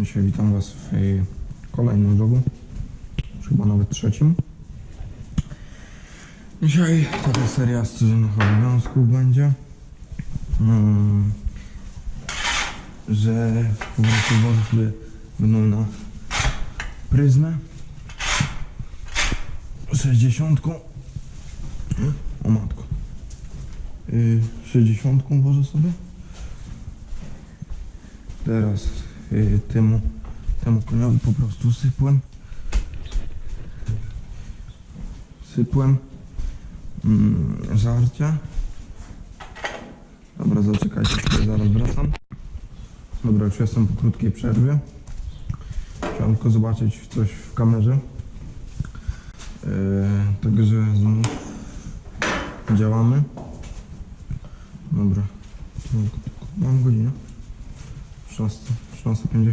Dzisiaj witam Was w kolejnym vlogu, chyba nawet trzecim. Dzisiaj taka seria z codziennych obowiązków będzie, mm, że po prostu wozy sobie będą na pryzmę 60. O matko. Yy, 60 wożę sobie. Teraz yy, temu, temu koniowi po prostu sypłem. Sypłem mm, żarcia. Dobra, zaczekajcie, zaraz wracam. Dobra, już jestem po krótkiej przerwie. Chciałem tylko zobaczyć coś w kamerze. Yy, także znów działamy. Dobra. Mam godzinę. 16, 16.50.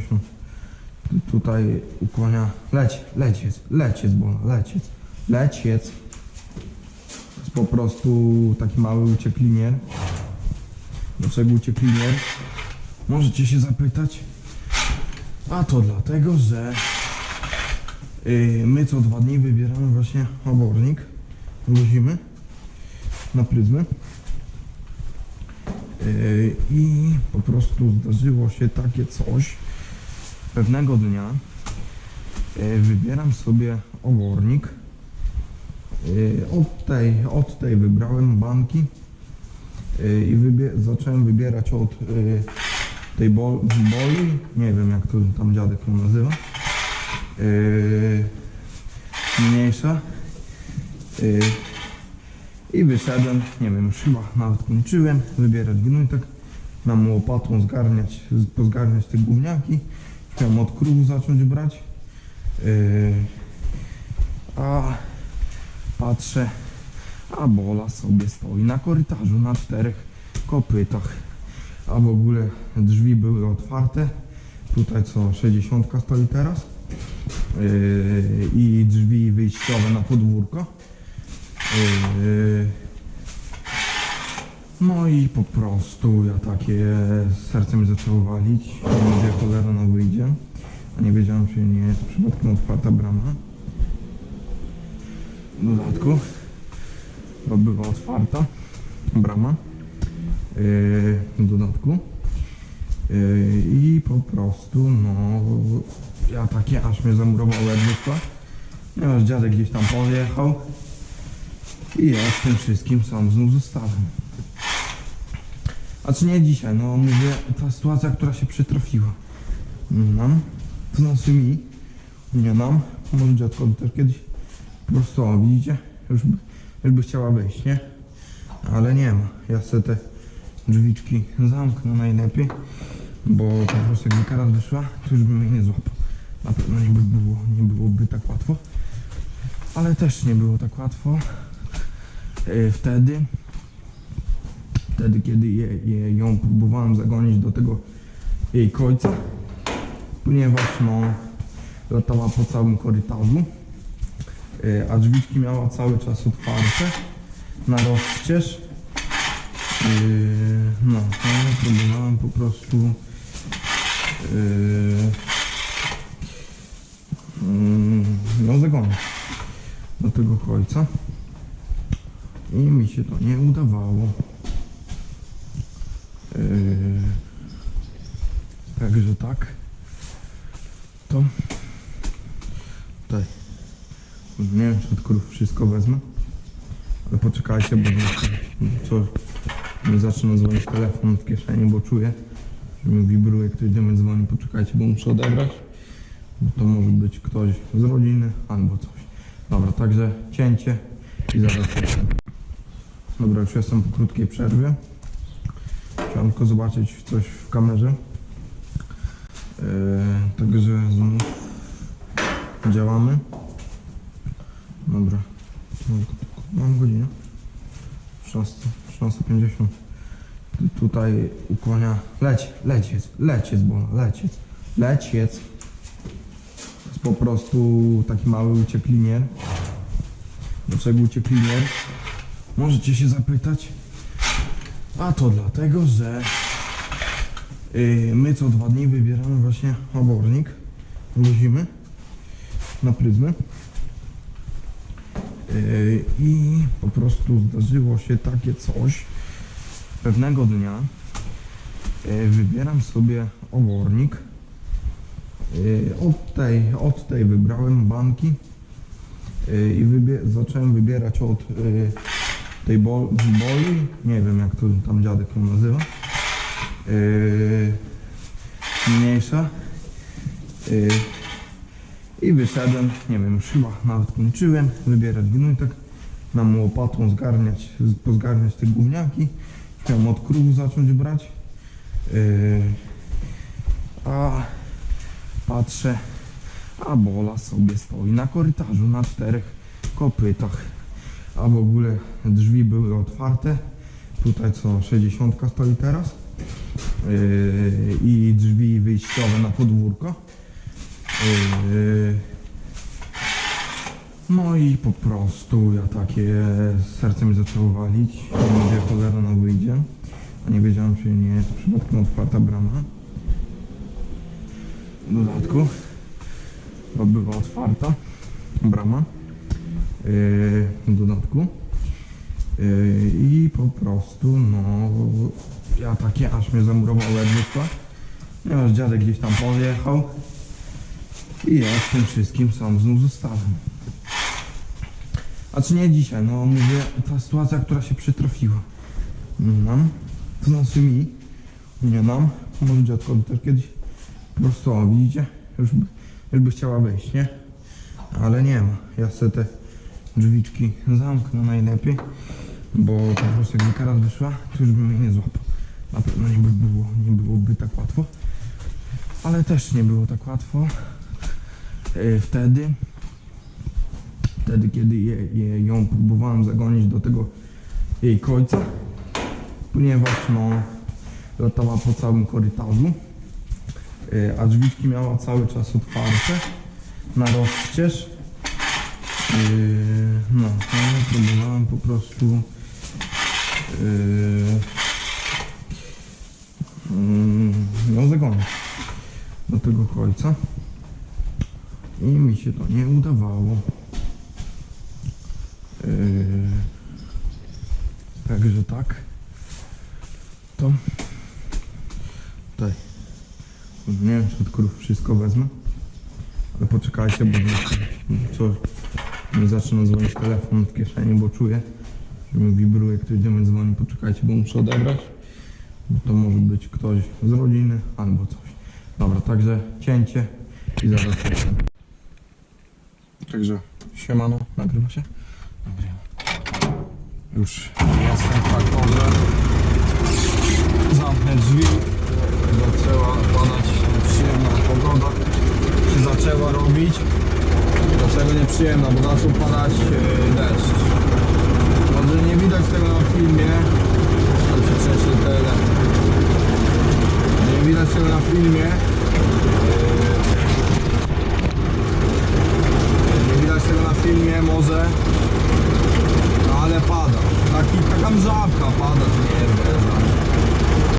Tu- Tutaj ukłania. Leć, leciec, leciec, bola, leciec, leciec. To jest po prostu taki mały ucieklinier. Dlaczego ucieklinier? Możecie się zapytać. A to dlatego, że yy, my co dwa dni wybieramy właśnie obornik. Wozimy na pryzmę. Yy, I po prostu zdarzyło się takie coś. Pewnego dnia yy, wybieram sobie obornik. Yy, Od tej, od tej wybrałem banki i wybie- zacząłem wybierać od tej bol- boli. Nie wiem jak to tam dziadek ją nazywa. Mniejsza. I wyszedłem, nie wiem, już chyba nawet kończyłem wybierać gnójtek. Mam łopatą zgarniać, pozgarniać te gówniaki. Chciałem od krów zacząć brać. Yy, a patrzę, a bola sobie stoi na korytarzu na czterech kopytach. A w ogóle drzwi były otwarte. Tutaj co 60 stoi teraz. Yy, I drzwi wyjściowe na podwórko. Yy, No i po prostu ja takie serce mi zaczęło walić. Nie mówię, cholera no wyjdzie. A nie wiedziałem, czy nie jest przypadkiem otwarta brama. W dodatku, bo była otwarta brama. Yy, w dodatku. Yy, I po prostu, no, ja takie aż mnie zamurowało jak. Ponieważ dziadek gdzieś tam pojechał. I ja z tym wszystkim sam znów zostałem. A czy nie dzisiaj, no mówię, ta sytuacja, która się przytrafiła nam, to znaczy mi, nie nam, może dziadkowi też kiedyś, po prostu, o, widzicie, już by, już by chciała wyjść, nie? Ale nie ma, ja sobie te drzwiczki zamknę najlepiej, bo po prostu jakby teraz wyszła, to już bym jej nie złapał. Na pewno nie, by było, nie byłoby tak łatwo, ale też nie było tak łatwo. E, wtedy, wtedy kiedy je, je, ją próbowałem zagonić do tego jej końca, ponieważ no, latała po całym korytarzu, e, a drzwiczki miała cały czas otwarte na rozścież. E, No, to próbowałem po prostu no zagonić do tego końca. I mi się to nie udawało. Yy, także tak. To tutaj. Nie wiem, czy od krów wszystko wezmę. Ale poczekajcie, bo co mi zaczyna dzwonić telefon w kieszeni, bo czuję, że mi wibruje, ktoś do mnie dzwoni. Poczekajcie, bo muszę odebrać. Bo to może być ktoś z rodziny albo coś. Dobra, także cięcie i zaraz. Dobra, już jestem po krótkiej przerwie. Chciałem tylko zobaczyć coś w kamerze. Yy, także znów działamy. Dobra. Mam godzinę. 16, 16.50. Tu- Tutaj ukłania. Leć, leciec, leciec, bola, leciec, leciec. Jest po prostu taki mały ucieklinier. Dlaczego ucieklinier? Możecie się zapytać. A to dlatego, że Yy, My co dwa dni wybieramy właśnie obornik. Wozimy na pryzmy. Yy, I po prostu zdarzyło się takie coś. Pewnego dnia yy, wybieram sobie obornik. Od tej, od tej wybrałem banki i wybie- zacząłem wybierać od tej bo- boli, nie wiem jak to tam dziadek ją nazywa, yy, mniejsza. Yy, i wyszedłem, nie wiem, już chyba nawet kończyłem wybierać gnój, tak nam łopatą zgarniać, pozgarniać te gówniaki, chciałem od krów zacząć brać, yy, a patrzę, a bola sobie stoi na korytarzu na czterech kopytach a w ogóle drzwi były otwarte. Tutaj co 60 stoi teraz. Yy, I drzwi wyjściowe na podwórko. Yy, no i po prostu ja takie serce mi zaczęło walić. Mówię cholera no wyjdzie. A nie wiedziałem czy nie jest przypadkiem otwarta brama. W dodatku bo była otwarta brama dodatku. Yy, I po prostu, no, ja takie aż mnie zamurowało jak wyszła. Ponieważ dziadek gdzieś tam pojechał. I ja z tym wszystkim sam znów zostałem. A czy nie dzisiaj, no mówię, ta sytuacja, która się przytrafiła. Nam, to znaczy mi, nie nam, może dziadkowi też kiedyś. Po prostu, o, widzicie, już by, już by chciała wyjść, nie? Ale nie ma. Ja sobie te drzwiczki zamknę najlepiej, bo po prostu jakby teraz wyszła, to już bym jej nie złapał. Na pewno nie, by było, nie byłoby tak łatwo. Ale też nie było tak łatwo. Yy, Wtedy, wtedy kiedy je, je, ją próbowałem zagonić do tego jej końca, ponieważ no latała po całym korytarzu, yy, a drzwiczki miała cały czas otwarte na rozścież. Yy, no, próbowałem po prostu ją zagonić do tego końca i mi się to nie udawało. Yy, także tak. To tutaj. Nie wiem, czy od wszystko wezmę. Ale poczekajcie, bo co mi zaczyna dzwonić telefon w kieszeni, bo czuję, że mi wibruje, ktoś do mnie dzwoni. Poczekajcie, bo muszę odebrać. Bo to może być ktoś z rodziny albo coś. Dobra, także cięcie i zaraz wracam. Także siemano, nagrywa się? Nagrywa. Już jestem w traktorze. Zamknę drzwi. Zaczęła padać przyjemna pogoda. Się zaczęła robić. Dlaczego nieprzyjemna? Bo zaczął padać e, deszcz.